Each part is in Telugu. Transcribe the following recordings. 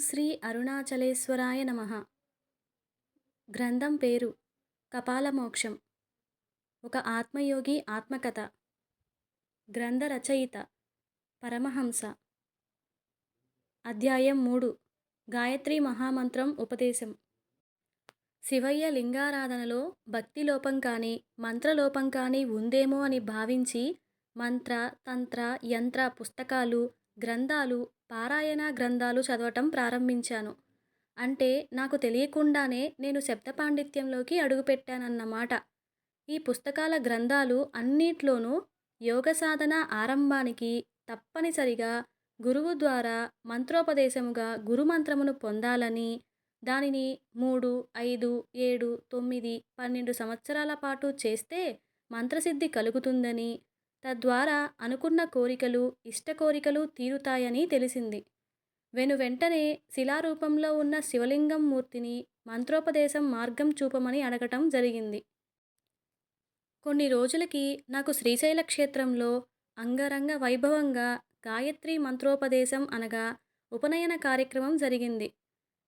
శ్రీ అరుణాచలేశ్వరాయ నమ. గ్రంథం పేరు కపాలమోక్షం. ఒక ఆత్మయోగి ఆత్మకథ. గ్రంథ రచయిత పరమహంస. అధ్యాయం మూడు. గాయత్రి మహామంత్రం ఉపదేశం. శివయ్య లింగారాధనలో భక్తి లోపం కానీ మంత్రలోపం కానీ ఉందేమో అని భావించి మంత్ర తంత్ర యంత్ర పుస్తకాలు గ్రంథాలు పారాయణ గ్రంథాలు చదవటం ప్రారంభించాను. అంటే నాకు తెలియకుండానే నేను శబ్ద పాండిత్యంలోకి అడుగుపెట్టానన్నమాట. ఈ పుస్తకాల గ్రంథాలు అన్నిట్లోనూ యోగ సాధన ఆరంభానికి తప్పనిసరిగా గురువు ద్వారా మంత్రోపదేశముగా గురుమంత్రమును పొందాలని దానిని మూడు ఐదు ఏడు తొమ్మిది పన్నెండు సంవత్సరాల పాటు చేస్తే మంత్రసిద్ధి కలుగుతుందని తద్వారా అనుకున్న కోరికలు ఇష్ట కోరికలు తీరుతాయని తెలిసింది. వెను వెంటనే శిలారూపంలో ఉన్న శివలింగం మూర్తిని మంత్రోపదేశం మార్గం చూపమని అడగటం జరిగింది. కొన్ని రోజులకి నాకు శ్రీశైల క్షేత్రంలో అంగరంగ వైభవంగా గాయత్రి మంత్రోపదేశం అనగా ఉపనయన కార్యక్రమం జరిగింది.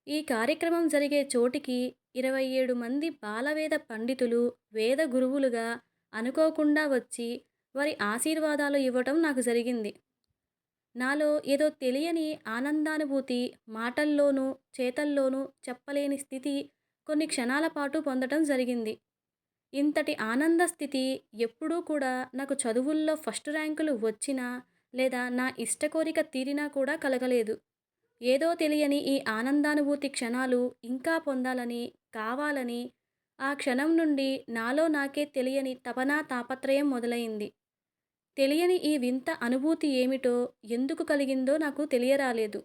ఈ కార్యక్రమం జరిగే చోటికి ఇరవై ఏడు మంది బాలవేద పండితులు వేద గురువులుగా అనుకోకుండా వచ్చి వారి ఆశీర్వాదాలు ఇవ్వటం నాకు జరిగింది. నాలో ఏదో తెలియని ఆనందానుభూతి మాటల్లోనూ చేతల్లోనూ చెప్పలేని స్థితి కొన్ని క్షణాల పాటు పొందటం జరిగింది. ఇంతటి ఆనంద స్థితి ఎప్పుడూ కూడా నాకు చదువుల్లో ఫస్ట్ ర్యాంకులు వచ్చినా లేదా నా ఇష్ట కోరిక తీరినా కూడా కలగలేదు. ఏదో తెలియని ఈ ఆనందానుభూతి క్షణాలు ఇంకా పొందాలని కావాలని ఆ క్షణం నుండి నాలో నాకే తెలియని తపనా తాపత్రయం మొదలైంది. తెలియని ఈ వింత అనుభూతి ఏమిటో ఎందుకు కలిగిందో నాకు తెలియరాలేదు.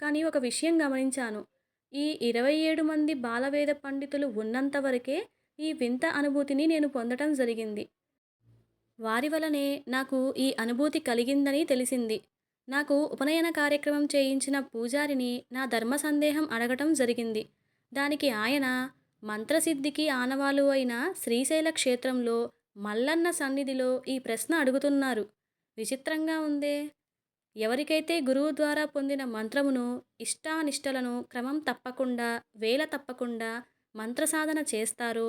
కానీ ఒక విషయం గమనించాను. ఈ ఇరవై ఏడు మంది బాలవేద పండితులు ఉన్నంత వరకే ఈ వింత అనుభూతిని నేను పొందటం జరిగింది. వారి వలనే నాకు ఈ అనుభూతి కలిగిందని తెలిసింది. నాకు ఉపనయన కార్యక్రమం చేయించిన పూజారిని నా ధర్మ సందేహం అడగటం జరిగింది. దానికి ఆయన మంత్రసిద్ధికి ఆనవాలు అయిన శ్రీశైల క్షేత్రంలో మల్లన్న సన్నిధిలో ఈ ప్రశ్న అడుగుతున్నారు. విచిత్రంగా ఉందే. ఎవరికైతే గురువు ద్వారా పొందిన మంత్రమును ఇష్టానిష్టలను క్రమం తప్పకుండా వేల తప్పకుండా మంత్రసాధన చేస్తారో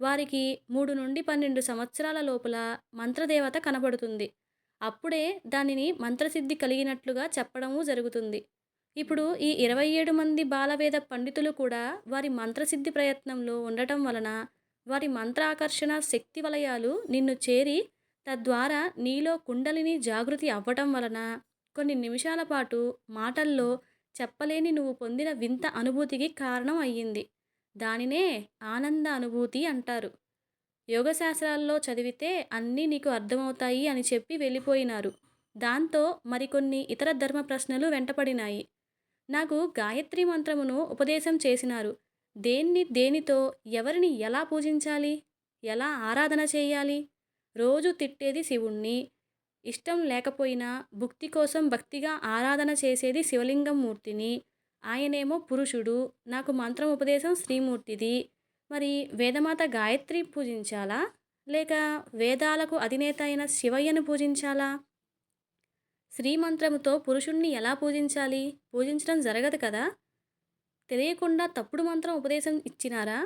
వారికి మూడు నుండి పన్నెండు సంవత్సరాల లోపల మంత్రదేవత కనబడుతుంది. అప్పుడే దానిని మంత్రసిద్ధి కలిగినట్లుగా చెప్పడము జరుగుతుంది. ఇప్పుడు ఈ ఇరవై ఏడు మంది బాలవేద పండితులు కూడా వారి మంత్రసిద్ధి ప్రయత్నంలో ఉండటం వలన వారి మంత్రాకర్షణ శక్తి వలయాలు నిన్ను చేరి తద్వారా నీలో కుండలిని జాగృతి అవ్వటం వలన కొన్ని నిమిషాల పాటు మాటల్లో చెప్పలేని నువ్వు పొందిన వింత అనుభూతికి కారణం అయ్యింది. దానినే ఆనంద అనుభూతి అంటారు. యోగశాస్త్రాల్లో చదివితే అన్నీ నీకు అర్థమవుతాయి అని చెప్పి వెళ్ళిపోయినారు. దాంతో మరికొన్ని ఇతర ధర్మ ప్రశ్నలు వెంటపడినాయి. నాకు గాయత్రి మంత్రమును ఉపదేశం చేసినారు. దేన్ని దేనితో ఎవరిని ఎలా పూజించాలి? ఎలా ఆరాధన చేయాలి? రోజు తిట్టేది శివుణ్ణి. ఇష్టం లేకపోయినా భుక్తి కోసం భక్తిగా ఆరాధన చేసేది శివలింగం మూర్తిని ఆయనేమో పురుషుడు. నాకు మంత్రం ఉపదేశం శ్రీమూర్తిది. మరి వేదమాత గాయత్రి పూజించాలా? లేక వేదాలకు అధినేత అయిన శివయ్యను పూజించాలా? శ్రీమంత్రముతో పురుషుణ్ణి ఎలా పూజించాలి? పూజించడం జరగదు కదా? తెలియకుండా తప్పుడు మంత్రం ఉపదేశం ఇచ్చినారా?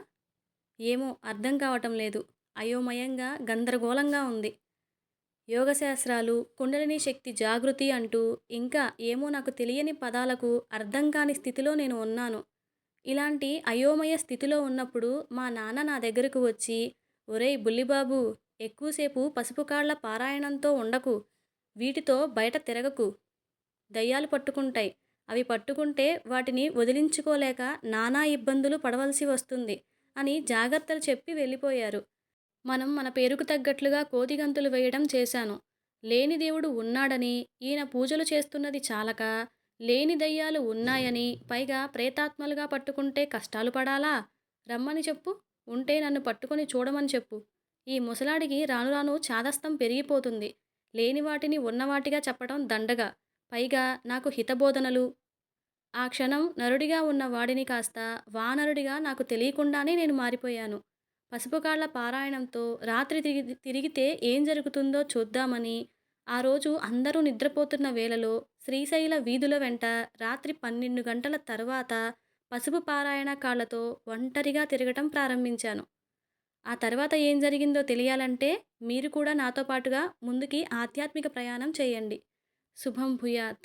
ఏమో అర్థం కావటం లేదు. అయోమయంగా గందరగోళంగా ఉంది. యోగశాస్త్రాలు కుండలిని శక్తి జాగృతి అంటూ ఇంకా ఏమో నాకు తెలియని పదాలకు అర్థం కాని స్థితిలో నేను ఉన్నాను. ఇలాంటి అయోమయ స్థితిలో ఉన్నప్పుడు మా నాన్న నా దగ్గరకు వచ్చి ఒరేయ్ బుల్లిబాబు ఎక్కువసేపు పసుపు కాళ్ళ పారాయణంతో ఉండకు. వీటితో బయట తిరగకు. దయ్యాలు పట్టుకుంటాయి. అవి పట్టుకుంటే వాటిని వదిలించుకోలేక నానా ఇబ్బందులు పడవలసి వస్తుంది అని జాగ్రత్తలు చెప్పి వెళ్ళిపోయారు. మనం మన పేరుకు తగ్గట్లుగా కోతిగంతులు వేయడం చేశాను. లేని దేవుడు ఉన్నాడని ఈయన పూజలు చేస్తున్నది చాలక లేని దయ్యాలు ఉన్నాయని పైగా ప్రేతాత్మలుగా పట్టుకుంటే కష్టాలు పడాలా? రమ్మని చెప్పు ఉంటే నన్ను పట్టుకొని చూడమని చెప్పు. ఈ ముసలాడికి రాను రాను చాదస్తం పెరిగిపోతుంది. లేని వాటిని ఉన్నవాటిగా చెప్పడం దండగా. పైగా నాకు హితబోధనలు. ఆ క్షణం నరుడిగా ఉన్న వాడిని కాస్త వానరుడిగా నాకు తెలియకుండానే నేను మారిపోయాను. పసుపు కాళ్ళ పారాయణంతో రాత్రి తిరిగి తిరిగితే ఏం జరుగుతుందో చూద్దామని ఆ రోజు అందరూ నిద్రపోతున్న వేళలో శ్రీశైల వీధుల వెంట రాత్రి పన్నెండు గంటల తర్వాత పసుపు పారాయణ కాళ్ళతో ఒంటరిగా తిరగటం ప్రారంభించాను. ఆ తర్వాత ఏం జరిగిందో తెలియాలంటే మీరు కూడా నాతో పాటుగా ముందుకి ఆధ్యాత్మిక ప్రయాణం చేయండి. శుభం భూయాత్.